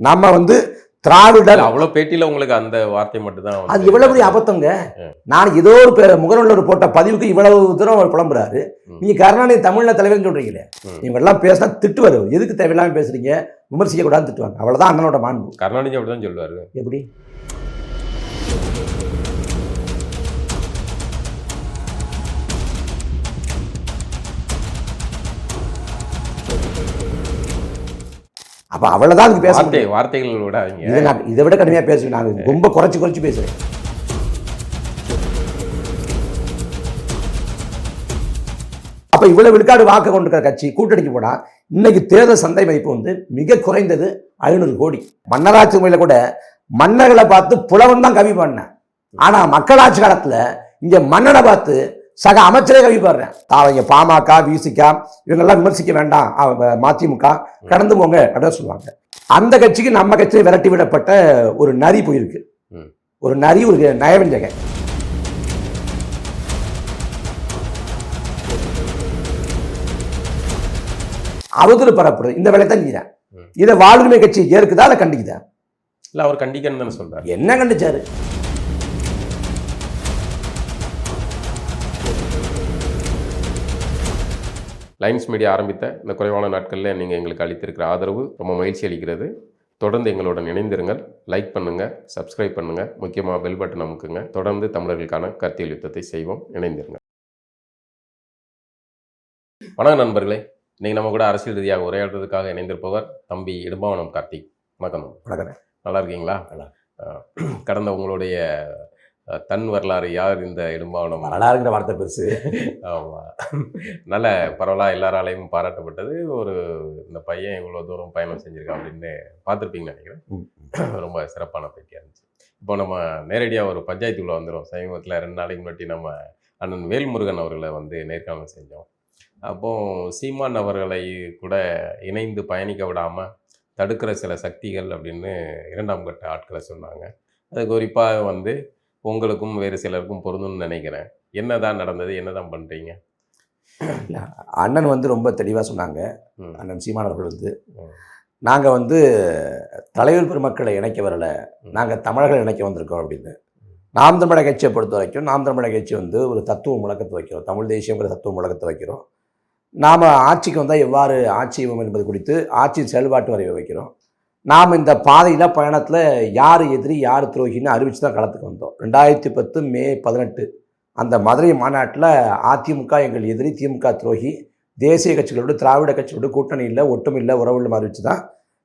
நம்ம வந்து திராவிடர் அவ்வளவு பேட்டியில உங்களுக்கு அந்த வார்த்தை மட்டும் தான் அது இவ்வளவு பெரிய அபத்தங்க? நான் ஏதோ ஒரு முகநூல்ல போட்ட பதிவுக்கு இவ்வளவு தூரம் அவர் புலம்புறாரு. நீங்க கருணாநிதி தமிழ்ல தலைவர்னு சொல்றீங்களே. ம். இவங்க எல்லாம் பேசினா திட்டுவாரு எதுக்கு தேவையில்லாம பேசுறீங்க? விமர்சிக்க கூடாதுன்னு திட்டுவாங்க. அவ்வளவுதான் அண்ணனோட மாண்பு. கருணாநிதி அப்படிதான் சொல்லுவாரு. எப்படி? அப்ப அவ்வளவுதான் அதுக்கு பேச முடியும். வார்த்தைகள் விடாதீங்க இதை நான் இதை விட கடுமையா பேசுவேன் நான் ரொம்ப குறைச்சு குறைச்சு பேசுறேன். அப்ப இவ்வளவு விழுக்காடு வாக்கு கொண்டிருக்கிற கட்சி கூட்டணிக்கு போனா இன்னைக்கு தேர்தல் சந்தை மதிப்பு வந்து மிக குறைந்தது ஐநூறு கோடி. மன்னராட்சி முறையில கூட மன்னர்களை பார்த்து புலவன் தான் கவி பாடினேன் ஆனா மக்களாட்சி காலத்துல இங்க மன்னனை பார்த்து சக அமைச்சரே கவி பாடுறேன் அவங்க பாமக விசிக இவங்கெல்லாம் விமர்சிக்க வேண்டாம் மதிமுக கடந்து போங்க அப்படின்னு சொல்லுவாங்க அந்த கட்சிக்கு நம்ம கட்சியை விரட்டி விடப்பட்ட ஒரு நரி போயிருக்கு ஒரு நரி ஒரு நயவஞ்சகை அவதூறு பரப்புறது இந்த வேலை தான் செய்யறேன் இதை வாழ்வுரிமை கட்சி ஏற்குதா இல்லை கண்டிக்குதா இல்ல அவர் கண்டிக்கணும்னு தானே சொல்றாரு என்ன கண்டிச்சாரு லைன்ஸ் மீடியா ஆரம்பித்த இந்த குறைவான நாட்களில் நீங்கள் எங்களுக்கு அளித்திருக்கிற ஆதரவு ரொம்ப மகிழ்ச்சி அளிக்கிறது. தொடர்ந்து எங்களுடன் இணைந்திருங்கள். லைக் பண்ணுங்க சப்ஸ்கிரைப் பண்ணுங்க. முக்கியமாக பெல் பட்டன் அமுக்குங்க தொடர்ந்து தமிழர்களுக்கான கருத்தியல் யுத்தத்தை செய்வோம். இணைந்திருங்க வணக்கம் நண்பர்களே. இன்னைக்கு நம்ம கூட அரசியல் ரீதியாக உரையாடுறதுக்காக இணைந்திருப்பவர் தம்பி இடும்பாவனம் கார்த்திக். வணக்கம் வணக்கம். நல்லா இருக்கீங்களா? கடந்த உங்களுடைய தன் வரலாறு யார் இந்த இடும்பாவனம் வரலாறுங்கிற வார்த்தை பெருசு. ஆமாம் நல்ல பரவலாக எல்லாராலையும் பாராட்டப்பட்டது. ஒரு இந்த பையன் இவ்வளோ தூரம் பயணம் செஞ்சிருக்கான் அப்படின்னு பார்த்துருப்பீங்கன்னு நினைக்கிறேன். ரொம்ப சிறப்பான பேட்டியாக இருந்துச்சு. இப்போ நம்ம நேரடியாக ஒரு பஞ்சாயத்துக்குள்ளே வந்துடும் சமீபத்தில் ரெண்டு நாளைக்கு முன்னாடி நம்ம அண்ணன் வேல்முருகன் அவர்களை வந்து நேர்காணல் செஞ்சோம். அப்போ சீமான் அவர்களை கூட இணைந்து பயணிக்க விடாமல் தடுக்கிற சில சக்திகள் அப்படின்னு இரண்டாம் கட்ட ஆட்களை சொன்னாங்க. அது குறிப்பாக வந்து உங்களுக்கும் வேறு சிலருக்கும் பொருந்தும்னு நினைக்கிறேன். என்னதான் நடந்தது? என்னதான் பண்றீங்க? அண்ணன் வந்து ரொம்ப தெளிவாக சொன்னாங்க. அண்ணன் சீமானவர்கள் வந்து. நாங்கள் வந்து தலைவர் பெருமக்களை இணைக்க வரல. நாங்கள் தமிழர்கள் இணைக்க வந்திருக்கோம் அப்படின்னு. நாம் தமிழக கட்சியை பொறுத்த வரைக்கும் நாம் தமிழக கட்சி வந்து ஒரு தத்துவ முழக்கத்தை வைக்கிறோம். தமிழ் தேசியங்கிற தத்துவ முழக்கத்தை வைக்கிறோம். நாம் ஆட்சிக்கு வந்தால் எவ்வாறு ஆட்சி என்பது குறித்து ஆட்சியின் செயல்பாட்டு வரைவை வைக்கிறோம். நாம் இந்த பாதையில் பயணத்தில் யார் எதிரி யார் துரோகின்னு அறிவித்து தான் களத்துக்கு வந்தோம். ரெண்டாயிரத்தி பத்து மே பதினெட்டு அந்த மதுரை மாநாட்டில் அதிமுக எங்கள் எதிரி திமுக துரோகி தேசிய கட்சிகளோடு திராவிட கட்சிகளோடு கூட்டணி இல்லை ஒட்டும் இல்லை உறவு இல்லை அறிவிச்சு தான்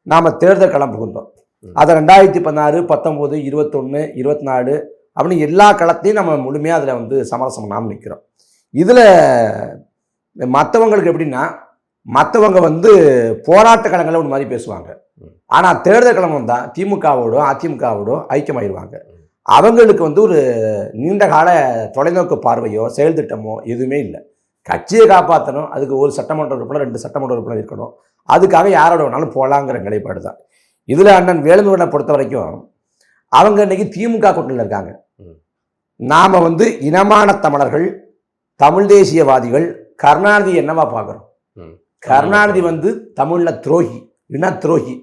நாம் தேர்தல் களம் புகுந்தோம். அதை ரெண்டாயிரத்தி பதினாறு பத்தொம்போது இருபத்தொன்று இருபத்தி நாலு அப்படின்னு எல்லா களத்தையும் நம்ம முழுமையாக அதில் வந்து சமரசம் நாம் நிற்கிறோம் இதில் மற்றவங்களுக்கு எப்படின்னா மற்றவங்க வந்து போராட்ட களங்களில் ஒரு மாதிரி பேசுவாங்க. ஆனால் தேர்தல் களம் வந்தால் திமுகவோடும் அதிமுகவோடும் ஐக்கியமாயிடுவாங்க அவங்களுக்கு வந்து ஒரு நீண்ட கால தொலைநோக்கு பார்வையோ செயல் திட்டமோ எதுவுமே இல்லை. கட்சியை காப்பாற்றணும் அதுக்கு ஒரு சட்டமன்ற உறுப்பினர் ரெண்டு சட்டமன்ற உறுப்பினர் இருக்கணும். அதுக்காக யாரோட வேணாலும் போகலாங்கிற நிலைப்பாடு தான் இதில் அண்ணன் வேலுமுருகனை பொறுத்த வரைக்கும் அவங்க இன்றைக்கி திமுக கூட்டணியில் இருக்காங்க. நாம் வந்து இனமான தமிழர்கள் தமிழ் தேசியவாதிகள் கருணாநிதி என்னவா பார்க்குறோம் ம். கருணாநிதி வந்து தமிழில் துரோகி இன துரோகி.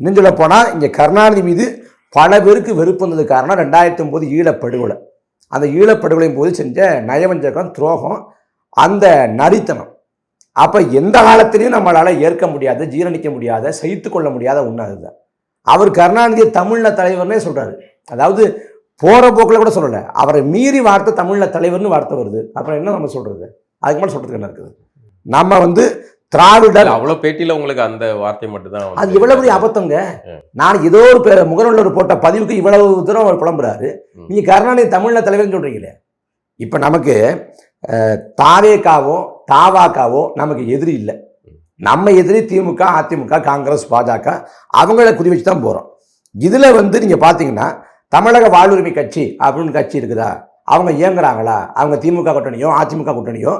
இன்னும் சொல்ல போனால் இங்கே கருணாநிதி மீது பல பேருக்கு வெறுப்பு வந்தது காரணம் ரெண்டாயிரத்தி ஒம்பது ஈழப்படுகொலை. அந்த ஈழப்படுகொலையும் போது செஞ்ச நயவஞ்சகம் துரோகம் அந்த நரித்தனம். அப்போ எந்த காலத்திலையும் நம்மளால் ஏற்க முடியாத ஜீரணிக்க முடியாத சகித்து கொள்ள முடியாத ஒன்று அதுதான். அவர் கருணாநிதியை தமிழில் தலைவர்னே சொல்கிறாரு அதாவது போகிற போக்கில் கூட சொல்லலை அவரை மீறி வார்த்தை தமிழில் தலைவர்னு வார்த்தை வருது. அப்புறம் என்ன நம்ம சொல்கிறது அதுக்கு மேலே சொல்கிறதுக்கு என்ன இருக்குது? நம்ம வந்து திராவிடர். அவ்வளவு பேட்டியில உங்களுக்கு அந்த வார்த்தை மட்டும் தான் அது இவ்வளவு பெரிய அபத்தங்க? நான் ஏதோ ஒரு பே- முகநூல்ல ஒரு போட்ட பதிவுக்கு இவ்வளவு தூரம் அவர் புலம்புறாரு. ம். நீங்க கருணாநிதி தமிழ்ல தலைவர்னு சொல்றீங்களே. இப்ப நமக்கு தாவேக்காவோ தாவாக்காவோ நமக்கு எதிரி இல்லை. நம்ம எதிரி திமுக அதிமுக காங்கிரஸ் பாஜக அவங்கள குறி வச்சு தான் போறோம். இதுல வந்து நீங்க பாத்தீங்கன்னா தமிழக வாழ்வுரிமை கட்சி அப்படின்னு கட்சி இருக்குதா? அவங்க இயங்குறாங்களா? அவங்க திமுக கூட்டணியோ அதிமுக கூட்டணியோ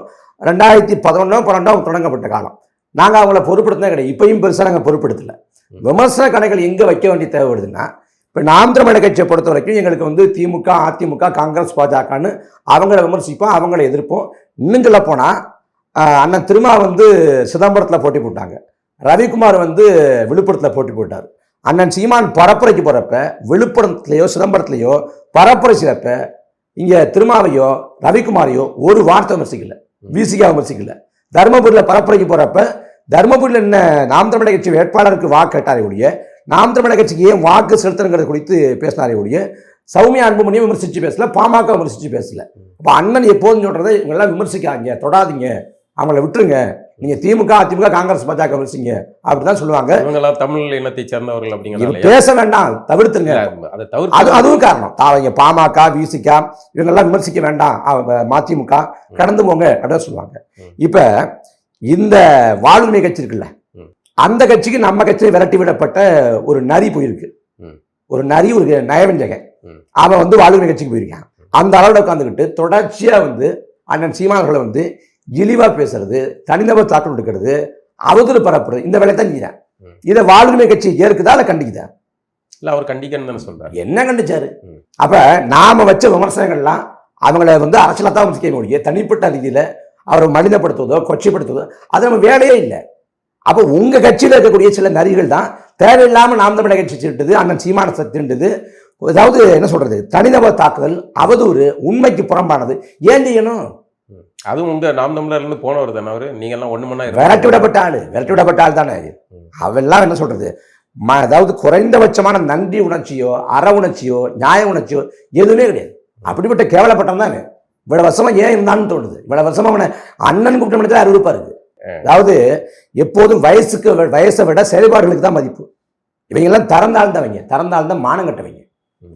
ரெண்டாயிரத்தி பதினொன்னோ பன்னெண்டோ தொடங்கப்பட்ட காலம். நாங்கள் அவங்கள பொறுப்படுத்தினே கிடையாது. இப்பயும் பெருசாக நாங்கள் பொறுப்படுத்தல விமர்சன கடைகள் எங்கே வைக்க வேண்டிய தேவைப்படுதுன்னா இப்போ நாம் தமிழக கட்சியை பொறுத்த வரைக்கும் எங்களுக்கு வந்து திமுக அதிமுக காங்கிரஸ் பாஜகன்னு அவங்கள விமர்சிப்போம் அவங்கள எதிர்ப்போம். இன்னும் சொல்ல போனால் அண்ணன் திருமா வந்து சிதம்பரத்தில் போட்டி போட்டாங்க. ரவிக்குமார் வந்து விழுப்புரத்தில் போட்டி போட்டார். அண்ணன் சீமான் பரப்புரைக்கு போறப்ப விழுப்புரத்துலையோ சிதம்பரத்துலையோ பரப்புரை செய்யறப்ப இங்க திருமாவையோ ரவிக்குமாரையோ ஒரு வார்த்தை விமர்சிக்கல விசிகா விமர்சிக்கல தருமபுரியில் பரப்புரைக்கு போறப்ப தருமபுரியில் என்ன நாம் தமிழக கட்சி வேட்பாளருக்கு வாக்கு கேட்டாரே ஒழிய நாம் தமிழக கட்சிக்கு ஏன் வாக்கு செலுத்துறங்கிறது குறித்து பேசினாரே ஒழிய சௌமியா அன்புமணியும் விமர்சிச்சு பேசல பாமக விமர்சிச்சு பேசல. அப்போ அண்ணன் எப்போதும் சொல்றதை இவங்கெல்லாம் விமர்சிக்காங்க தொடாதீங்க அவங்கள விட்டுருங்க. நீங்க திமுக அதிமுக காங்கிரஸ் பாஜக விமர்சிங்க. அப்படிதான் சொல்லுவாங்க. இவங்கெல்லாம் தமிழ் இனத்தை சேர்ந்தவர்கள் இவங்க அப்படிங்கிறனால பேச வேண்டாம் தவிர்த்துருங்க. அதை அதுவும் காரணம். தாவங்க பாமக விசிக இவங்கெல்லாம் விமர்சிக்க வேண்டாம். மதிமுக. கடந்து போங்க அப்படின்னு சொல்லுவாங்க. இப்ப இந்த வாழ்வுரிமை கட்சி இருக்குல்ல. அந்த கட்சிக்கு நம்ம கட்சியை விரட்டி விடப்பட்ட ஒரு நரி போயிருக்கு. ஒரு நரி ஒரு நயவஞ்சகன். அவன் வந்து வாழ்வுரிமை கட்சிக்கு போயிருக்கான். அந்த அளவில் உட்காந்துக்கிட்டு தொடர்ச்சியா வந்து அண்ணன் சீமானர்களை வந்து இழிவா பேசுறது தனிநபர் தாக்கல் எடுக்கிறது அவதூறு பரப்புறது இந்த வேலையை தான் செய்யறேன் ம். இதை வாழ்வுரிமை கட்சி ஏற்குதா இல்லை கண்டிக்குதா? இல்ல அவர் கண்டிக்கன்னு தானே சொல்றாரு. என்ன கண்டிச்சாரு. அப்ப நாம வச்ச விமர்சனங்கள்லாம் அவங்கள வந்து அரசியலா தான் விமர்சிக்க முடியும் தனிப்பட்ட ரீதியில அவரை மனிதப்படுத்துவதோ கொச்சைப்படுத்துவதோ அது நம்ம வேலையே இல்லை. அப்போ உங்க கட்சியில் இருக்கக்கூடிய சில நரிகள் தான் தேவையில்லாம நாம் தமிழக கட்சி திண்டுது அண்ணன் சீமான திண்டுது அதாவது என்ன சொல்றது? தனிநபர் தாக்குதல் அவதூறு உண்மைக்கு புறம்பானது. ஏன் செய்யணும்? அதுவும் உங்க நாம் தமிழர்ல இருந்து போனவர் தானே அவரு. நீங்க எல்லாம் ஒண்ணு மணி விரட்டி விடப்பட்ட ஆளு. விரட்டி விடப்பட்ட ஆள் தானே. அவெல்லாம் என்ன சொல்றது? ம- அதாவது குறைந்தபட்சமான நன்றி உணர்ச்சியோ அற உணர்ச்சியோ நியாய உணர்ச்சியோ எதுவுமே கிடையாது. அப்படிப்பட்ட கேவலப்பட்டவன் தானே இவ்வளவு வருஷமா ஏன் இருந்தான்னு தோணுது. இவ்வளவு வருஷமா அவனை அண்ணன் கூப்பிட்ட அறுவருப்பா இருக்கு அதாவது எப்போதும் வயசுக்கு வயசை விட செயல்பாடுகளுக்கு தான் மதிப்பு. இவங்க எல்லாம் திறந்தாழ்ந்தவங்க திறந்தாழ்ந்த மானம் கட்டவங்க.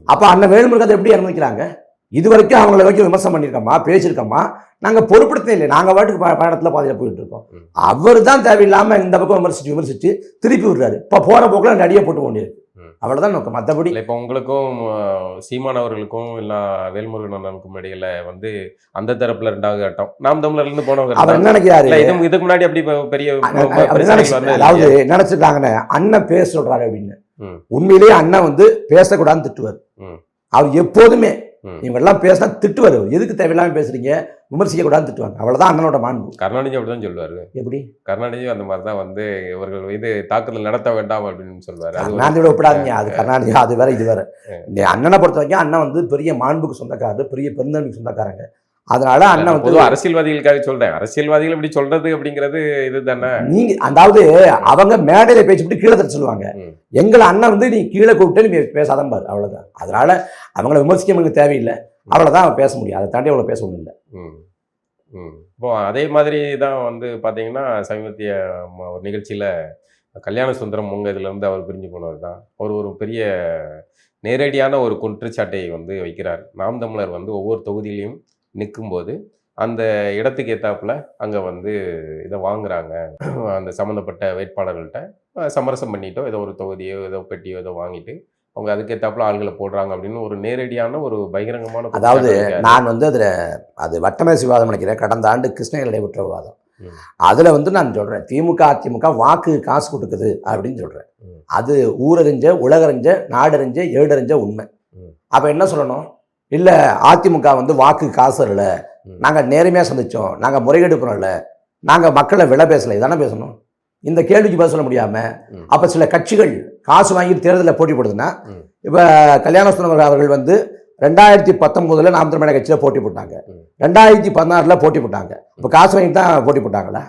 அப்ப அண்ணன் வேலுமுருகத்தை எப்படி இறந்துக்கிறாங்க இது வரைக்கும் அவங்கள வரைக்கும் விமர்சனம் பண்ணியிருக்கோமா பேசியிருக்கோமா நாங்க பொறுப்படுத்தே இல்லை நாங்க பாட்டுக்கு ப- பயணத்துல பாதையில போயிட்டு இருக்கோம். அவர் தான் தேவையில்லாம இந்த பக்கம் விமர்சிச்சு விமர்சிச்சு திருப்பி விடுறாரு இப்ப போற போக்குல நடிகை போட்டு கொண்டிருக்கு ம். அவ்வளவுதான் நோக்கம் இல்ல இப்ப உங்களுக்கும் அஹ், சீமான் அவர்களுக்கும் இல்ல வேல்முருகன் அண்ணனுக்கும் இடையில வந்து அந்த தரப்புல ரெண்டாவது கட்டம் நாம் தமிழர்ல இருந்து போனவங்க அவர். என்ன நினைக்கிறாரு இதுக்கு முன்னாடி அப்படி பெரிய அதாவது இல்லையா? நினைச்சிருக்காங்கன்னு அண்ணன் பேச சொல்றாரு அப்படின்னு. உண்மையிலேயே அண்ணன் வந்து பேசக்கூடாதுன்னு திட்டுவார். அவர் எப்போதுமே ம். இவங்க எல்லாம் பேசினா திட்டுவார். எதுக்கு தேவையில்லாம பேசுறீங்க? விமர்சிக்க கூடாதுன்னு திட்டுவாங்க. அவ்வளவுதான் அண்ணனோட மாண்பு. கருணாநிதி அப்படிதான் சொல்லுவாரு. எப்படி? கருணாநிதி அந்த மாதிரி தான் வந்து இவர்கள் மீது தாக்குதல் நடத்த வேண்டாம் அப்படின்னு ஒரு- கருணாநிதியோட ஒப்பிடாதீங்க. அது கருணாநிதி அது வேற இது வேற. இந்த அண்ணனை பொறுத்த வரைக்கும் அண்ணன் வந்து பெரிய மாண்புக்கு சொந்தக்காரர் பெரிய பெருந்தன்மைக்கு சொந்தக்காரங்க. அதனால அண்ணன் வந்து அரசியல்வாதிகளுக்காக சொல்றேன். அரசியல்வாதிகள் இப்படி சொல்றது அப்படிங்கிறது இதுதானே? நீங்க அதாவது அவங்க மேடையில பேசிவிட்டு கீழே தர சொல்லுவாங்க. எங்களை அண்ணன் வந்து நீ கீழே கூப்பிட்டு நீ பேசாதான் பாரு அவ்வளவுதான். அதனால அவங்கள விமர்சிக்க நமக்கு தேவையில்லை. அவ்வளவுதான் அவன் பேச முடியும். அதை தாண்டி அவ்வளவு பேச ஒண்ணும் இல்லை. ம். ம். இப்போ அதே மாதிரி தான் வந்து பார்த்தீங்கன்னா சமீபத்திய ஒரு நிகழ்ச்சியில் கல்யாண சுந்தரம் உங்க இதுல இருந்து அவர் பிரிஞ்சு போனவர் தான். அவர் ஒரு பெரிய நேரடியான ஒரு குற்றச்சாட்டை வந்து வைக்கிறார். நாம் தமிழர் வந்து ஒவ்வொரு தொகுதியிலையும் நிற்கும்போது அந்த இடத்துக்கு ஏத்தாப்புல அங்கே வந்து இதை வாங்குறாங்க அந்த சம்மந்தப்பட்ட வேட்பாளர்கள்ட்ட சமரசம் பண்ணிட்டோ ஏதோ ஒரு தொகுதியோ ஏதோ பெட்டியோ ஏதோ வாங்கிட்டு அவங்க அதுக்கேத்தாப்புல ஆள்களை போடுறாங்க அப்படின்னு ஒரு நேரடியான ஒரு பகிரங்கமான அதாவது. நான் வந்து அதுல அது வட்டமேசி விவாதம் நினைக்கிறேன் கடந்த ஆண்டு கிருஷ்ணகிரி நடைபெற்ற விவாதம். அதுல வந்து நான் சொல்றேன் திமுக அதிமுக வாக்கு காசு கொடுக்குது அப்படின்னு சொல்றேன் ம். அது ஊரறிஞ்ச உலகறிஞ்ச நாடறிஞ்ச ஏடறிஞ்ச உண்மை. அப்ப என்ன சொல்லணும் இல்ல அதிமுக வந்து வாக்கு காசு வரல ம். நாங்க நேர்மையா சந்திச்சோம் நாங்க முறைகேடு பண்ணல நாங்க மக்களை விலை பேசல இதானே பேசணும் இந்த கேள்விக்கு பதில் சொல்ல முடியாம ம். அப்ப சில கட்சிகள் காசு வாங்கிட்டு தேர்தலில் போட்டி போடுதுன்னா. இப்ப கல்யாணசுந்தரம் அவர்கள் வந்து ரெண்டாயிரத்தி பத்தொன்பதுல நாம் தமிழக கட்சியில போட்டி போட்டாங்க. ரெண்டாயிரத்தி பதினாறுல போட்டி போட்டாங்க இப்ப காசு வாங்கிட்டு தான் போட்டி போட்டாங்களா.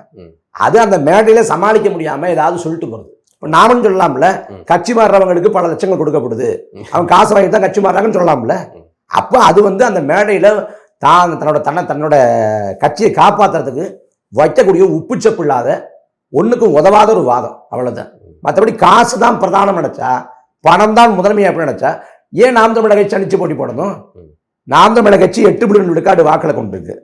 அது அந்த மேடையில சமாளிக்க முடியாம ஏதாவது சொல்லிட்டு போறது இப்போ நாமளும் சொல்லலாம்ல. கட்சி மாறுறவங்களுக்கு பல லட்சங்கள் கொடுக்கப்படுது. அவங்க காசு வாங்கிட்டு தான் கட்சி மாறுறாங்கன்னு சொல்லலாம்ல. அப்போ அது வந்து அந்த மேடையில தான் தன்னோட தன்னை தன்னோட கட்சியை காப்பாத்துறதுக்கு வைக்கக்கூடிய உப்புச்சப்பு இல்லாத ஒண்ணுக்கும் உதவாத ஒரு வாதம் அவ்வளவுதான் மற்றபடி காசு தான் பிரதானம் நினைச்சா பணம் தான் முதன்மை அப்படின்னு நினைச்சா ஏன் நாம் தமிழக கட்சி அணிச்சு போட்டி போடணும். நாம் தமிழக கட்சி எட்டு பில்லியன் விழுக்காடு வாக்களை கொண்டிருக்கு.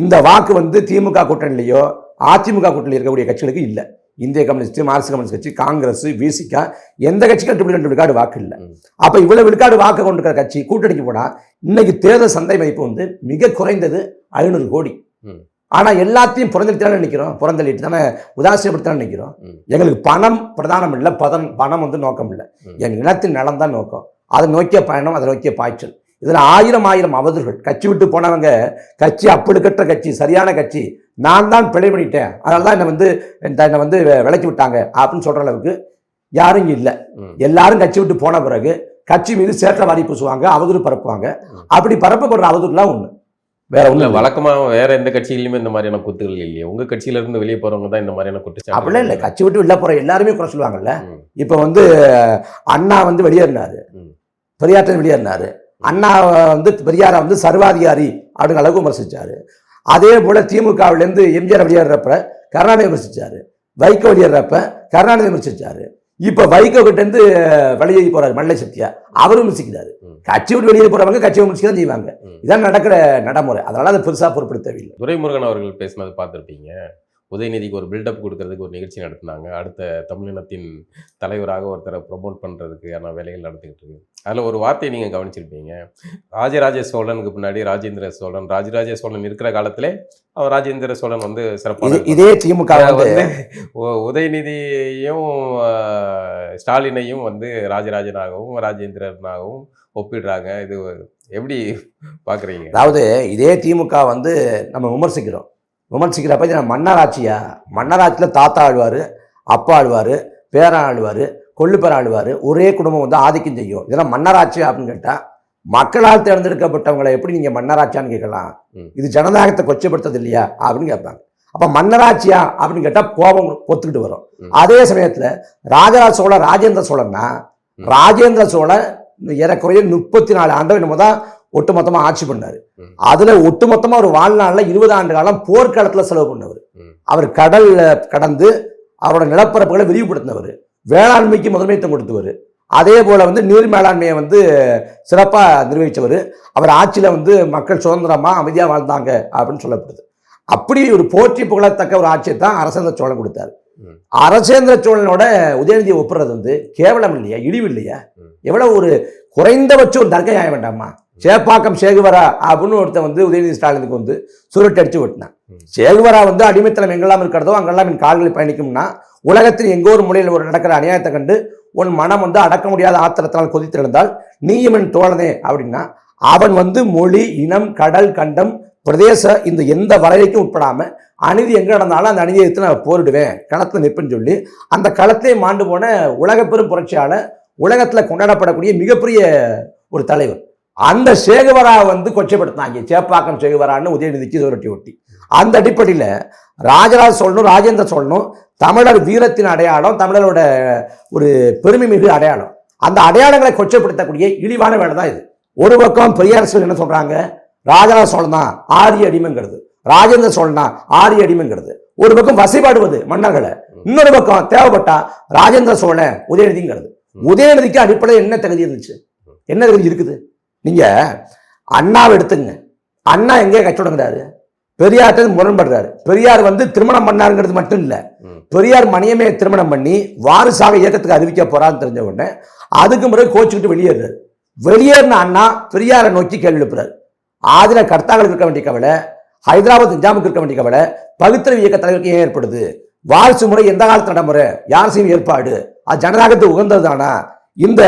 இந்த வாக்கு வந்து திமுக கூட்டணியிலையோ அதிமுக கூட்டணியில் இருக்கக்கூடிய கட்சிகளுக்கு இல்லை இந்திய கம்யூனிஸ்ட் மார்க்சிஸ்ட் கம்யூனிஸ்ட் கட்சி காங்கிரஸ் விசிகா எந்த கட்சிக்கும் எட்டு பில்லியன் விழுக்காடு வாக்கு இல்லை. அப்ப இவ்வளவு விழுக்காடு வாக்கு கொண்டிருக்கிற கட்சி கூட்டணிக்கு போனா இன்னைக்கு தேர்தல் சந்தை மதிப்பு வந்து மிக குறைந்தது ஐநூறு கோடி ம். ஆனா எல்லாத்தையும் புறந்தளித்து தானே நிற்கிறோம் புறந்தளிட்டு தானே உதாசீனப்படுத்தி தானே நிற்கிறோம் ம். எங்களுக்கு பணம் பிரதானம் இல்லை பதம் பணம் வந்து நோக்கம் இல்லை. என் இனத்தின் நலம் தான் நோக்கம் அதை நோக்கிய பயணம் அதை நோக்கிய பாய்ச்சல் இதில் ஆயிரம் ஆயிரம் அவதூறுகள். கட்சி விட்டு போனவங்க கட்சி அப்படிக்கற்ற கட்சி சரியான கட்சி நான் தான் பிழை பண்ணிட்டேன். அதனால தான் என்னை வந்து என்னை வந்து விலக்கி விட்டாங்க அப்படின்னு சொல்கிற அளவுக்கு யாரும் இல்ல. எல்லாரும் கட்சி விட்டு போன பிறகு கட்சி மீது சேற்ற வாரி பூசுவாங்க அவதூறு பரப்புவாங்க. அப்படி பரப்பப்படுற அவதூறுலாம் ஒண்ணு. வேற இல்ல ஒண்ணு இல்ல. வழக்கமா வேற எந்த கட்சியிலுமே இந்த மாதிரியான குத்துகள் இல்லையே. உங்க கட்சியில இருந்து வெளியே போறவங்க தான் இந்த மாதிரியான குற்றச்சாட்டு அப்படிலாம் இல்லை. கட்சி விட்டு வெளில போற எல்லாருமே குறை சொல்லுவாங்கல்ல. இப்போ வந்து அண்ணா வந்து வெளியேறினாரு. ம். பெரியார்ட்ட வெளியேறினாரு. அண்ணா வந்து பெரியாரை வந்து சர்வாதிகாரி அப்படிங்கிற அளவுக்கு விமர்சிச்சாரு. அதே போல திமுகவிலேருந்து எம்ஜிஆர் வெளியேறப்ப கருணாநிதி விமர்சிச்சாரு. வைகோ வெளியேறப்ப கருணாநிதி விமர்சிச்சாரு. இப்ப வைகோ கிட்ட இருந்து வெளியேறி போறாரு மல்லை சத்யா அவரும் விமர்சிக்கிறாரு. கட்சி விட்டு வெளியே போறவங்க கட்சி விமர்சிக்க தான் செய்வாங்க. இதான் நடக்கிற நடைமுறை. அதனால அதை பெருசா பொறுப்படுத்த தேவையில்லை துரைமுருகன் அவர்கள் பேசினது பார்த்துருப்பீங்க. உதயநிதிக்கு ஒரு பில்டப் கொடுக்கறதுக்கு ஒரு நிகழ்ச்சி நடத்தினாங்க. அடுத்த தமிழினத்தின் தலைவராக ஒருத்தரை ப்ரொமோட் பண்ணுறதுக்கான வேலைகள் நடந்துக்கிட்டு இருக்கு. அதில் ஒரு வார்த்தையை நீங்கள் கவனிச்சிருப்பீங்க. ராஜராஜ சோழனுக்கு பின்னாடி ராஜேந்திர சோழன் ராஜராஜ சோழன் இருக்கிற காலத்திலே அவர் ராஜேந்திர சோழன் வந்து சிறப்பான இதே திமுக வந்து உதயநிதியையும் ஸ்டாலினையும் வந்து ராஜராஜனாகவும் ராஜேந்திரனாகவும் ஒப்பிடுறாங்க. இது எப்படி பார்க்குறீங்க அதாவது இதே திமுக வந்து நம்ம விமர்சிக்கிறோம். விமர்சிக்கிறப்ப மன்னராட்சியா? மன்னராட்சியில் தாத்தா ஆழ்வார் அப்பா ஆழ்வார் பேரன் ஆழ்வார் கொள்ளுப்பேர் ஆழ்வார் ஒரே குடும்பம் வந்து ஆதிக்கம் செய்யும் இதெல்லாம் மன்னராட்சி அப்படின்னு கேட்டால் மக்களால் தேர்ந்தெடுக்கப்பட்டவங்களை எப்படி நீங்கள் மன்னராட்சியான்னு கேட்கலாம். இது ஜனநாயகத்தை கொச்சப்படுத்தது இல்லையா அப்படின்னு கேட்பாங்க அப்போ மன்னராட்சியா அப்படின்னு கேட்டால் கோபம் பொத்துக்கிட்டு வரும். அதே சமயத்தில் ராஜராஜ சோழன் ராஜேந்திர சோழன்னா. ராஜேந்திர சோழன் ஏறக்குறைய முப்பத்தி நாலு ஆண்டு என்னமோ தான் ஒட்டுமொத்தமாக ஆட்சி பண்ணார். அதுல ஒட்டுமொத்தமா ஒரு வாழ்நாள்ல இருபது ஆண்டு காலம் போர்க்களத்துல செலவு பண்ணவர். அவர் கடல்ல கடந்து அவரோட நிலப்பரப்புகளை விரிவுபடுத்தினவர் வேளாண்மைக்கு முதன்மைத்துவம் கொடுத்தவர். அதே போல வந்து நீர் மேலாண்மையை வந்து சிறப்பா நிர்வகிச்சவர். அவர் ஆட்சியில வந்து மக்கள் சுதந்திரமா அமைதியா வாழ்ந்தாங்க அப்படின்னு சொல்லப்படுது. அப்படி ஒரு போற்றி புகழத்தக்க ஒரு ஆட்சியை தான் அரசேந்திர சோழன் கொடுத்தாரு. அரசேந்திர சோழனோட உதயநிதியை ஒப்புறது வந்து கேவலம் இல்லையா? இழிவு இல்லையா? ம். எவ்வளவு ஒரு குறைந்தபட்சம் ஒரு தர்க்கம் ஆக வேண்டாமா? சேப்பாக்கம் சேகுவரா அப்படின்னு ஒருத்தன் வந்து உதயநிதி ஸ்டாலினுக்கு வந்து சுருட்டு அடிச்சு விட்டினான் ம். சேகுவரா வந்து அடிமைத்தனம் எங்கெல்லாம் இருக்கிறதோ அங்கெல்லாம் என் கால்களில் பயணிக்கும்னா உலகத்தில் எங்கோ ஒரு முறையில் ஒரு நடக்கிற அநியாயத்தை கண்டு உன் மனம் வந்து அடக்க முடியாத ஆத்திரத்தினால் கொதித்திருந்தால் நீயும் என் தோழனே அப்படின்னா அவன் வந்து மொழி இனம் கடல் கண்டம் பிரதேச இந்த எந்த வரையறைக்கும் உட்படாம அநீதி எங்கே நடந்தாலும் அந்த அநீதியை எடுத்து நான் போரிடுவேன் களத்தில் நிற்பேன்னு சொல்லி அந்த களத்தை மாண்டு போன உலக பெரும் புரட்சியால் உலகத்தில் கொண்டாடப்படக்கூடிய மிகப்பெரிய ஒரு தலைவர். அந்த சேகுவரா வந்து கொச்சைப்படுத்தினாங்க. சேப்பாக்கம் சேகுவரான்னு உதயநிதிக்கு சுரட்டி ஒட்டி. அந்த அடிப்படையில் ராஜராஜ சோழனும் ராஜேந்திர சோழனும் தமிழர் வீரத்தின் அடையாளம் தமிழரோட ஒரு பெருமை மிகு அடையாளம். அந்த அடையாளங்களை கொச்சைப்படுத்தக்கூடிய இழிவான வேலை தான் இது. ஒரு பக்கம் பெரியாரசு என்ன சொல்றாங்க? ராஜராஜ சோழன் தான் ஆரிய அடிமைங்கிறது. ராஜேந்திர சோழன் தான் ஆரிய அடிமைங்கிறது. ஒரு பக்கம் வசைபாடுவது மன்னர்களை. இன்னொரு பக்கம் தேவைப்பட்டா ராஜேந்திர சோழன் உதயநிதிங்கிறது. உதயநிதிக்கு அடிப்படையில் என்ன தகுதி இருந்துச்சு? என்ன தகுதி இருக்குது? நீங்க அண்ணாவை எடுத்துங்க அண்ணா எங்கே கட்சி தொடங்குறாரு? பெரியார்ட்ட முரண்படுறாரு. பெரியார் வந்து திருமணம் பண்ணாருங்கிறது மட்டும் இல்ல. பெரியார் மணியமே திருமணம் பண்ணி வாரிசாக இயக்கத்துக்கு அறிவிக்க போறான்னு தெரிஞ்ச உடனே அதுக்கு முறையே கோச்சுக்கிட்டு வெளியேறாரு வெளியேறின அண்ணா பெரியாரை நோக்கி கேள்வி எழுப்புறாரு. ஆதின கர்த்தாக்களுக்கு இருக்க வேண்டிய கவலை ஹைதராபாத் நிஜாமுக்கு இருக்க வேண்டிய கவலை பகுத்தறிவு இயக்க தலைவருக்கு ஏன் ஏற்படுது? வாரிசு முறை எந்த காலத்து நடைமுறை? யார் செய்யும் ஏற்பாடு? அது ஜனநாயகத்துக்கு உகந்தது தானா இந்த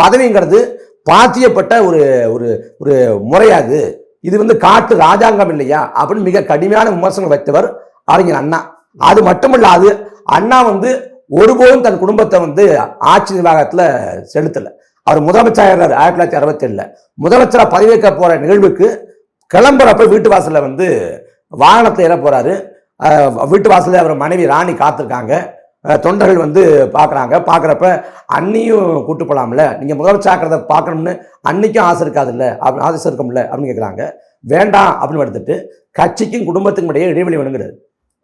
பதவிங்கிறது பாத்தியப்பட்ட ஒரு ஒரு ஒரு முறையாது இது வந்து காட்டு ராஜாங்கம் இல்லையா? அப்படின்னு மிக கடுமையான விமர்சனம் வைத்தவர் அறிஞர் அண்ணா. அது மட்டுமல்லாது அண்ணா வந்து ஒருபோதும் தன் குடும்பத்தை வந்து ஆட்சி நிர்வாகத்தில் செலுத்தலை. அவர் முதலமைச்சர் ஆயிரத்தி தொள்ளாயிரத்தி அறுபத்தி முதலமைச்சராக பதவி வைக்க போகிற நிகழ்வுக்கு கிளம்புறப்ப வீட்டு வாசலில் வந்து வாகனத்தை ஏற போகிறாரு வீட்டு வாசலில் அவர் மனைவி ராணி காத்திருக்காங்க. தொண்டர்கள் வந்து பார்க்குறாங்க பார்க்குறப்ப அண்ணியும் கூட்டு போகலாம்ல நீங்கள் முதலமைச்சர் ஆக்கிறத பார்க்கணும்னு அன்னைக்கும் ஆசை இருக்காதுல்ல? அப்படி ஆசை இருக்கும்ல? அப்படின்னு கேட்குறாங்க வேண்டாம் அப்படின்னு எடுத்துட்டு கட்சிக்கும் குடும்பத்துக்கும் இடையே இடைவெளி வேணுங்கிறது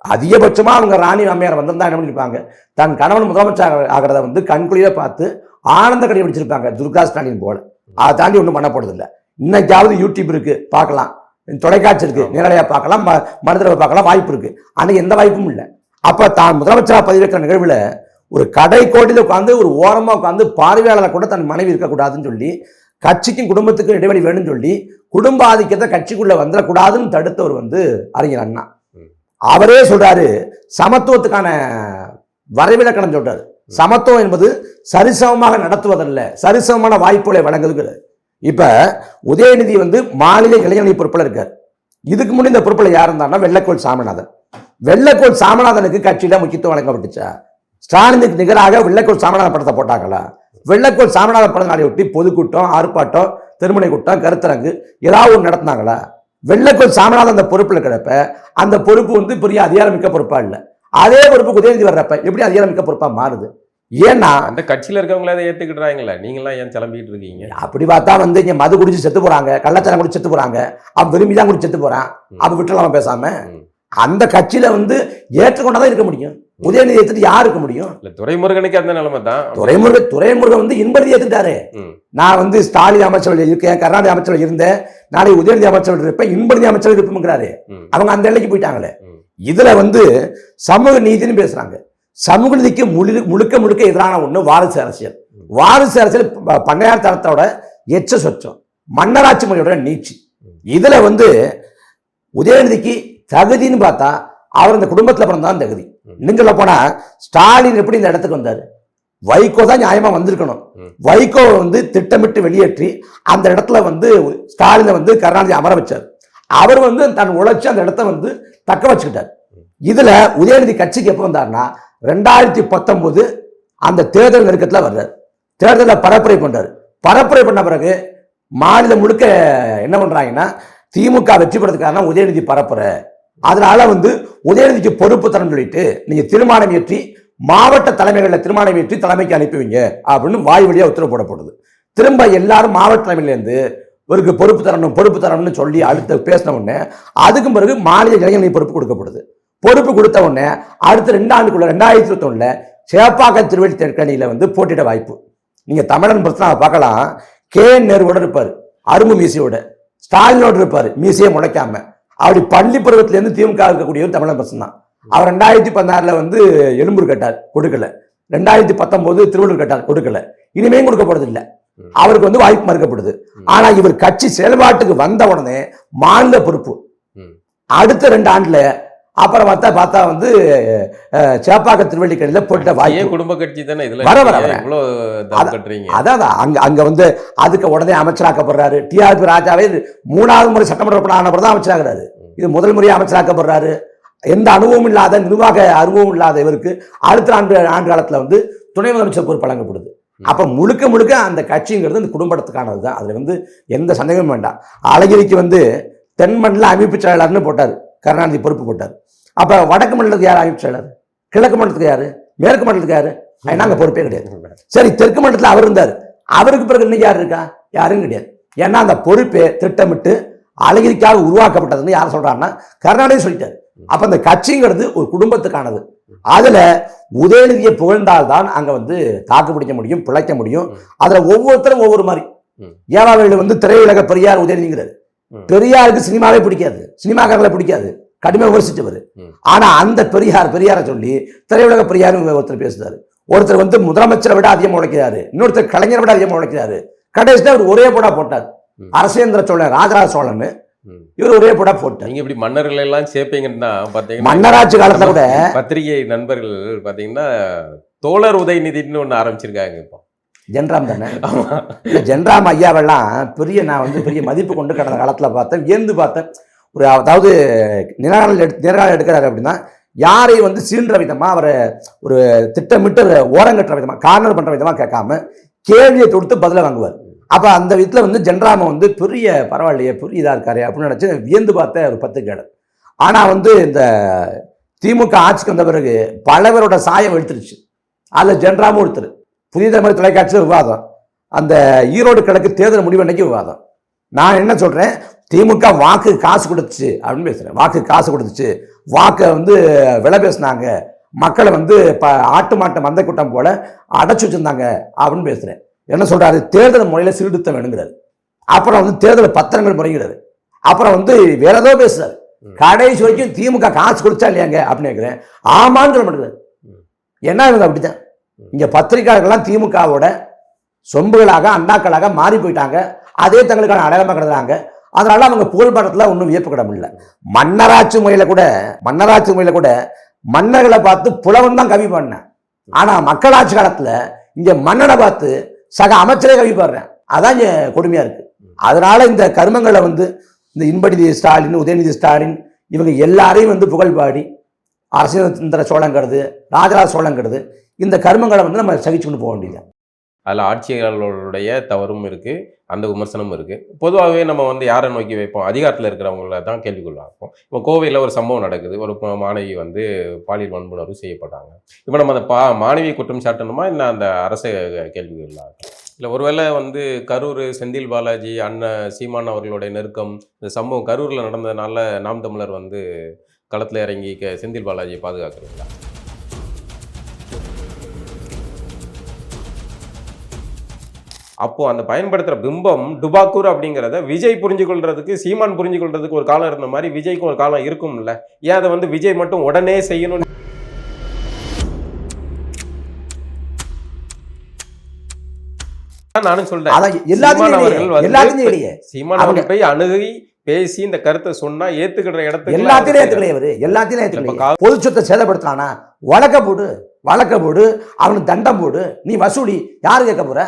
அதிகபட்சமாக அவங்க ராணி அம்மையார் வந்திருந்தா என்ன பண்ணிருப்பாங்க? தன் கணவன் முதலமைச்சர் ஆகிறத வந்து கண்குளியே பார்த்து ஆனந்த கடி பிடிச்சிருப்பாங்க. துர்கா ஸ்டாலின் போல. அதை தாண்டி ஒன்றும் பண்ண போறதில்ல. இன்னைக்காவது யூடியூப் இருக்கு. பார்க்கலாம். தொலைக்காட்சி இருக்கு. நேரடியாக பார்க்கலாம். ம- மனிதரை பார்க்கலாம். வாய்ப்பு இருக்கு. அன்னைக்கு எந்த வாய்ப்பும் இல்லை. அப்ப தான் முதலமைச்சராக பதவியேற்ற நிகழ்வுல ஒரு கடை கோட்டில் உட்காந்து ஒரு ஓரமா உட்காந்து பார்வையாளரை கூட தன் மனைவி இருக்கக்கூடாதுன்னு சொல்லி கட்சிக்கும் குடும்பத்துக்கும் இடைவெளி வேணும்னு சொல்லி குடும்ப ஆதிக்கத்தை கட்சிக்குள்ள வந்துடக்கூடாதுன்னு தடுத்தவர் வந்து அறிஞர் அண்ணா. அவரே சொல்றாரு சமத்துவத்துக்கான வரைவிலக்கணம் சொல்றாரு. சமத்துவம் என்பது சரிசமமாக நடத்துவதல்ல சரிசமமான வாய்ப்புகளை வழங்குதுங்கிறது இப்ப உதயநிதி வந்து மாநில இளைஞரணி பொறுப்பில் இருக்கார். இதுக்கு முன்னாடி இந்த பொறுப்பில் யார் இருந்தாருன்னா வெள்ளக்கோள் சாமிநாதன். வெள்ளக்கோள் சாமிநாதனுக்கு கட்சியில முக்கியத்துவம் வழங்கப்பட்டுச்சா? ஸ்டாலினுக்கு நிகராக வெள்ளக்கோள் சாமிநாத படத்தை போட்டாங்களா? வெள்ளக்கோள் சாமிநாத படம் நாளை ஒட்டி பொதுக்கூட்டம் ஆர்ப்பாட்டம் திருமணை கூட்டம் கருத்தரங்கு ஏதாவது ஒன்று நடத்தினாங்களா? வெள்ளக்கோள் சாமிநாதன் அந்த பொறுப்பில் இருக்கிறப்ப அந்த பொறுப்பு வந்து பெரிய அதிகாரமிக்க பொறுப்பா இல்லை. அதே பொறுப்பு உதயநிதி வர்றப்ப எப்படி அதிகாரமிக்க பொறுப்பா மாறுது? ஏன்னா அந்த கட்சியில இருக்கவங்களே அதை ஏத்துக்கிட்டாங்களே நீங்களாம் ஏன் கிளம்பிட்டு இருக்கீங்க? அப்படி பார்த்தா வந்து இங்க மது குடிச்சு செத்து போறாங்க கள்ளச்சாரம் குடிச்சு செத்து போறாங்க. அவன் விரும்பி தான் குடிச்சு செத்து போறான். அவன் விட்டுலாம பேசாம? ம். அந்த கட்சியில வந்து ஏற்றுக்கொண்டதான் இருக்க முடியும். உதயநிதி ஏத்துட்டு யார் இருக்க முடியும்? இல்ல துரைமுருகனுக்கு அந்த நிலைமை தான். துறைமுருக துறைமுருகன் வந்து இன்பதி ஏத்துட்டாரு. நான் வந்து ஸ்டாலின் அமைச்சரவையில் இருக்கேன் கருணாநிதி அமைச்சரவையில் இருந்தேன். நாளை உதயநிதி அமைச்சரவையில் இருப்பேன் இன்பதி அமைச்சரவையில் இருப்போம்ங்கிறாரு ம். அவங்க அந்த எல்லைக்கு போயிட்டாங்களே. இதுல வந்து சமூக நீதினு பேசுறாங்க. சமூக நீதிக்கு முழு முழுக்க முழுக்க எதிரான ஒண்ணு வாரிசு அரசியல். வாரிசு அரசியல் பண்ணையார் தரத்தோட எச்ச சொச்சம். மன்னராட்சி முறையோட நீட்சி இதுல வந்து உதயநிதிக்கு தகுதின்னு பார்த்தா அவர் இந்த குடும்பத்துல பிறந்தான் தகுதி. இன்னும் சொல்ல போனா ஸ்டாலின் எப்படி இந்த இடத்துக்கு வந்தாரு? வைகோ தான் நியாயமா வந்திருக்கணும். ம். வைகோ வந்து திட்டமிட்டு வெளியேற்றி அந்த இடத்துல வந்து ஸ்டாலினை வந்து கருணாநிதி அமர வச்சார். அவர் வந்து தன் உழைச்சு அந்த இடத்த வந்து தக்க வச்சுக்கிட்டார். இதுல உதயநிதி கட்சிக்கு எப்போ வந்தாருன்னா ரெண்டாயிரத்தி பத்தொன்பது அந்த தேர்தல் நெருக்கத்துல வர்றாரு. தேர்தலில் பரப்புரை பண்றாரு. பரப்புரை பண்ண பிறகு மாநிலம் முழுக்க என்ன பண்றாங்கன்னா திமுக வெற்றி பெறதுக்கான உதயநிதி பரப்புரை அதனால வந்து உதயநிதிக்கு பொறுப்பு தரணும்னு சொல்லிட்டு நீங்க தீர்மானம் ஏற்றி மாவட்ட தலைமைகளில் தீர்மானம் ஏற்றி தலைமைக்கு அனுப்புவீங்க அப்படின்னு வாய் வழியாக உத்தரவு போடப்படுது. திரும்ப எல்லாரும் மாவட்ட தலைமையிலேருந்து இவருக்கு பொறுப்பு தரணும் பொறுப்பு தரணும்னு சொல்லி அடுத்த பேசின உடனே அதுக்கும் பிறகு மாநில இளைஞர்களுக்கு பொறுப்பு கொடுக்கப்படுது. பொறுப்பு கொடுத்த உடனே அடுத்த ரெண்டு ஆண்டுக்குள்ள ரெண்டாயிரத்தி இருபத்தொன்னுல சேப்பாக்க திருவள்ளி தெற்கணியில் வந்து போட்டியிட வாய்ப்பு. நீங்கள் தமிழன் பிரச்சனை பார்க்கலாம். கே நேருவோட இருப்பார். அரும்பு மீசையோட. ஸ்டாலினோட இருப்பார். மீசையை முளைக்காம. அப்படி பள்ளி பருவத்திலேருந்து திமுக இருக்கக்கூடியவர் தமிழன் பிரச்சனை தான். அவர் ரெண்டாயிரத்தி பதினாறுல வந்து எழும்பூர் கட்டார் கொடுக்கல. ரெண்டாயிரத்தி பத்தொன்பது திருவள்ளூர் கட்டார் கொடுக்கல. இனிமேல் கொடுக்க போறது இல்ல அவருக்கு வந்து வாய்ப்பு மறுக்கப்படுது. ஆனா இவர் கட்சி செயல்பாட்டுக்கு வந்த உடனே மாநில பொறுப்பு. அடுத்த ரெண்டு ஆண்டுல அப்புறம் பார்த்தா பார்த்தா வந்து சேப்பாக்க திருவள்ளிக்கடையில போட்ட வாய்ப்பு. குடும்ப கட்சி தானே இதுல? வர, அதான் அங்க அங்க வந்து அதுக்கு உடனே அமைச்சராக்கப்படுறாரு. டிஆர்பி ராஜாவே மூணாவது முறை சட்டமன்ற ஆனவர் தான் அமைச்சராகிறாரு. இது முதல் முறையாக அமைச்சராக்கப்படுறாரு. எந்த அனுபவம் இல்லாத நிர்வாக அனுபவம் இல்லாத இவருக்கு அடுத்த ஆண்டு ஆண்டு காலத்துல வந்து துணை முதலமைச்சர் பொறுப்பு வழங்கப்படுது. அப்ப முழுக்க முழுக்க அந்த கட்சிங்கிறது இந்த குடும்பத்துக்கானது தான் அதுல வந்து எந்த சந்தேகமும் வேண்டாம். அழகிரிக்கு வந்து தென் மண்டல அமைப்பு செயலாளர்னு போட்டார். கருணாநிதி பொறுப்பு போட்டார். அப்ப வடக்கு மண்டலத்துக்கு யார் அமைப்பு செயலாளர் கிழக்கு மண்டலத்துக்கு யாரு? மேற்கு மண்டலத்துக்கு யாரு? ஏன்னா அங்க பொறுப்பே கிடையாது. சரி தெற்கு மண்டலத்தில் அவர் இருந்தார். அவருக்கு பிறகு இன்னைக்கு யார் இருக்கா? யாரும் கிடையாது. ஏன்னா அந்த பொறுப்பே திட்டமிட்டு அழகிரிக்காக உருவாக்கப்பட்டதுன்னு யார் சொல்றாங்கன்னா கருணாநிதி சொல்லிட்டாரு. அப்ப அந்த கட்சிங்கிறது ஒரு குடும்பத்துக்கானது. அதுல உதயநிதியை புகழ்ந்தால்தான் அங்க வந்து தாக்கு பிடிக்க முடியும் பிழைக்க முடியும். அதுல ஒவ்வொருத்தரும் ஒவ்வொரு மாதிரி. ஏவாவேலு வந்து திரையுலக பெரியார் உதயநிதிங்கிறாரு. ம். பெரியாருக்கு சினிமாவே பிடிக்காது. சினிமாக்காரங்களை பிடிக்காது. கடுமையாக விமர்சிச்சவர். ம். ஆனா அந்த பெரியார் பெரியாரை சொல்லி திரையுலக பெரியார் ஒருத்தர் பேசுறாரு ஒருத்தர் வந்து முதலமைச்சரை விட அதிகமாக உழைக்கிறாரு. இன்னொருத்தர் கலைஞரை விட அதிகமாக உழைக்கிறாரு. கடைசியில் அவர் ஒரே போடா போட்டார். அரசேந்திர சோழன் ராஜராஜ சோழன். இவர் ஒரே போடா போட்டார். நீங்க இப்படி மன்னர்கள் எல்லாம் சேர்ப்பீங்கன்னா பாத்தீங்கன்னா மன்னராட்சி காலத்துல கூட பத்திரிகை நண்பர்கள் பாத்தீங்கன்னா தோழர் உதயநிதினு ஒண்ணு ஆரம்பிச்சிருக்காங்க இப்போ. ஜென்ராம் தானே? இந்த ஜென்ராம் ஐயாவெல்லாம் பெரிய நான் வந்து பெரிய மதிப்பு கொண்டு கடந்த காலத்தில் பார்த்தேன் வியந்து பார்த்தேன். ஒரு அதாவது நிலநாள் எடு நிலநாள் எடுக்கிறாரு அப்படின்னா யாரையும் வந்து சீன்ற விதமாக அவரை ஒரு திட்டமிட்டு ஓரங்கட்டுற விதமாக கார்னர் பண்ணுற விதமாக கேட்காம கேள்வியை தொடுத்து பதிலை வாங்குவார். அப்போ அந்த விதத்தில் வந்து ஜென்ராம வந்து பெரிய பரவாயில்லையே பெரிய இதாக இருக்காரு அப்படின்னு நினச்சி வியந்து பார்த்த ஒரு பத்திரிகையாளர். ஆனால் வந்து இந்த திமுக ஆட்சிக்கு வந்த பிறகு பல பேரோட சாயம் எடுத்துருச்சு அதில் ஜென்ராமும் ஒருத்தர் புதிய தலைமுறை தொலைக்காட்சியில் விவாதம். அந்த ஈரோடு கிழக்கு தேர்தல் முடிவு அன்னைக்கு விவாதம். நான் என்ன சொல்றேன்? திமுக வாக்கு காசு கொடுத்துச்சு அப்படின்னு பேசுறேன். வாக்கு காசு கொடுத்துச்சு. வாக்கை வந்து விலை பேசுனாங்க. மக்களை வந்து இப்போ ஆட்டு மாட்டு மந்தை கூட்டம் போல அடைச்சு வச்சிருந்தாங்க அப்படின்னு பேசுறேன். என்ன சொல்றாரு? தேர்தல் முறையில் சீர்திருத்தம் வேணுங்கிறாரு. அப்புறம் வந்து தேர்தல் பத்திரங்கள் முறைங்கிறாரு அப்புறம் வந்து வேற ஏதோ பேசுறாரு. கடைசி வரைக்கும் திமுக காசு கொடுத்தா இல்லையாங்க அப்படின்னு கேட்குறேன் ஆமான்னு சொல்ல மாட்டேங்கிறாரு. என்ன இவங்க அப்படித்தான்? இங்கே பத்திரிகையாளர்கள்லாம் திமுகவோட சொம்புகளாக அண்ணாக்களாக மாறி போயிட்டாங்க. அதே தங்களுக்கான அடையாளமாக கிடந்தாங்க அதனால அவங்க புகழ்படத்தில் ஒன்றும் வியப்புக்கிட முடியல. இல்லை மன்னராட்சி முறையில கூட மன்னராட்சி முறையில கூட மன்னர்களை பார்த்து புலவன் தான் கவி பண்ணேன் ஆனால் மக்களாட்சி காலத்தில் இங்கே மன்னனை பார்த்து சக அமைச்சரே கவி பாடுறேன். அதான் இங்கே கொடுமையாக இருக்குது அதனால இந்த கருமங்களை வந்து இந்த இன்பநிதி ஸ்டாலின் உதயநிதி ஸ்டாலின் இவங்க எல்லாரையும் வந்து புகழ் பாடி அரசியல் சோழங்கிறது ராஜராஜ சோழங்கிறது இந்த கர்மங்களை வந்து நம்ம சகிச்சுன்னு போக வேண்டியது. அதில் ஆட்சியாளர்களுடைய தவறும் இருக்குது அந்த விமர்சனமும் இருக்குது பொதுவாகவே நம்ம வந்து யாரை நோக்கி வைப்போம்? அதிகாரத்தில் இருக்கிறவங்கள தான் கேள்விக்குள்ளாகும் இப்போ கோவையில் ஒரு சம்பவம் நடக்குது. ஒரு மாணவி வந்து பாலியல் வன்புணர்வு செய்யப்பட்டாங்க. இப்போ நம்ம அந்த பா மாணவி குற்றம் சாட்டணுமா? இல்லை அந்த அரச கேள்விக்குள்ளாகும் இல்லை ஒருவேளை வந்து கரூர் செந்தில் பாலாஜி அண்ணன் சீமான் அவர்களுடைய நெருக்கம் இந்த சம்பவம் கரூரில் நடந்ததுனால நாம் தமிழர் வந்து களத்தில் இறங்கி செந்தில் பாலாஜியை பாதுகாக்கிறீங்களா அப்போ அந்த பயன்படுத்துற பிம்பம் டுபாக்கூர் அப்படிங்கிறத விஜய் புரிஞ்சு கொள்றதுக்கு சீமான் புரிஞ்சு கொள்றதுக்கு ஒரு காலம் இருந்த மாதிரி விஜய்க்கு ஒரு காலம் இருக்கும்ல. ஏன் அதை வந்து விஜய் மட்டும் உடனே செய்யணும் நானும் சொல்றேன். சீமான் அவர்கள் போய் அணுகி பேசி இந்த கருத்தை சொன்னா ஏத்துக்கிற இடத்துக்கு எல்லாத்தையும் ஏத்துக்கலையே அவரு எல்லாத்தையும் இப்ப ஏத்துக்கலையே. பொது சொத்தை சேதப்படுத்தானா வழக்க போடு வழக்க போடு அவனுக்கு தண்டம் போடு நீ வசூலி யாரு கேட்க போற?